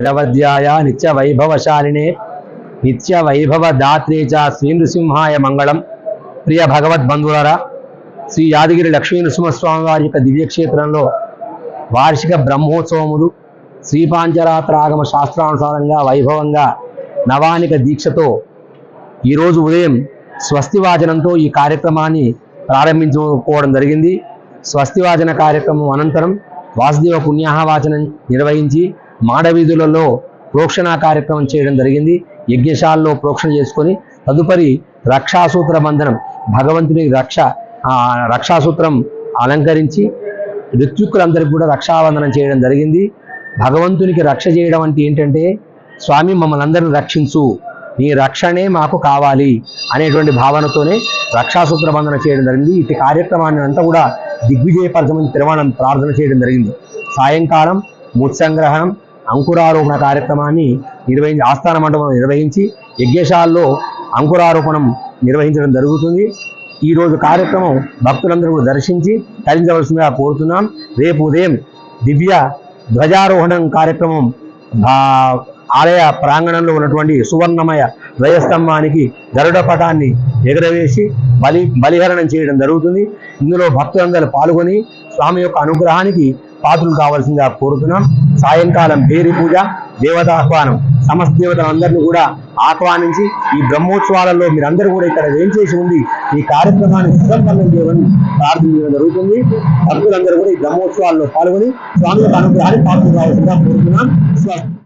ప్రవద్యాయ నిత్య వైభవశాలినే నిత్య వైభవ దాత్రే చ శ్రీ నృసింహాయ మంగళం ప్రియ భగవద్బంధువులరా శ్రీ యాదగిరి లక్ష్మీ నృసింహస్వామి వారి యొక్క దివ్యక్షేత్రంలో వార్షిక బ్రహ్మోత్సవములు శ్రీపాంచరాత్రాగమ శాస్త్రానుసారంగా వైభవంగా నవానిక దీక్షతో ఈరోజు ఉదయం స్వస్తివాచనంతో ఈ కార్యక్రమాన్ని ప్రారంభించుకోవడం జరిగింది. స్వస్తివాచన కార్యక్రమం అనంతరం వాసుదేవ పుణ్యాహవాచనం నిర్వహించి మాడవీధులలో ప్రోక్షణ కార్యక్రమం చేయడం జరిగింది. యజ్ఞశాలలో ప్రోక్షణ చేసుకొని తదుపరి రక్షాసూత్ర బంధనం భగవంతుని రక్ష ఆ రక్షాసూత్రం అలంకరించి ఋత్విక్కులందరికీ కూడా రక్షాబంధనం చేయడం జరిగింది. భగవంతునికి రక్ష చేయడం అంటే ఏంటంటే స్వామి మమ్మల్ని అందరిని రక్షించు. నీ రక్షణే మాకు కావాలి అనేటువంటి భావనతోనే రక్షాసూత్ర బంధన చేయడం జరిగింది. ఇటు కార్యక్రమాన్ని అంతా కూడా దిగ్విజయపరచమని తిరుమణం ప్రార్థన చేయడం జరిగింది. సాయంకాలం ముత్సంగ్రహణం అంకురారోపణ కార్యక్రమాన్ని నిర్వహించి ఆస్థాన మండపం నిర్వహించి యజ్ఞశాలలో అంకురారోపణం నిర్వహించడం జరుగుతుంది. ఈ రోజు కార్యక్రమం భక్తులందరూ దర్శించి తరించవలసిందిగా కోరుతున్నాం. రేపు ఉదయం దివ్య ధ్వజారోహణం కార్యక్రమం ఆలయ ప్రాంగణంలో ఉన్నటువంటి సువర్ణమయ ద్వయస్తంభానికి గరుడ పటాన్ని ఎగరవేసి బలి బలిహరణం చేయడం జరుగుతుంది. ఇందులో భక్తులందరూ పాల్గొని స్వామి యొక్క అనుగ్రహానికి పాత్రలు కావాల్సిందిగా కోరుతున్నాం. సాయంకాలం భేరి పూజ దేవతాహ్వానం సమస్త దేవతలందరినీ కూడా ఆహ్వానించి ఈ బ్రహ్మోత్సవాలలో మీరందరూ కూడా ఇక్కడ ఏం చేసి ఉంది ఈ కార్యక్రమాన్ని సుసంపన్నం చేయమని ప్రార్థించడం జరుగుతుంది. భక్తులందరూ కూడా ఈ బ్రహ్మోత్సవాల్లో పాల్గొని స్వామి యొక్క అనుగ్రహాన్ని పాత్రలు కావాల్సిందిగా కోరుతున్నాం.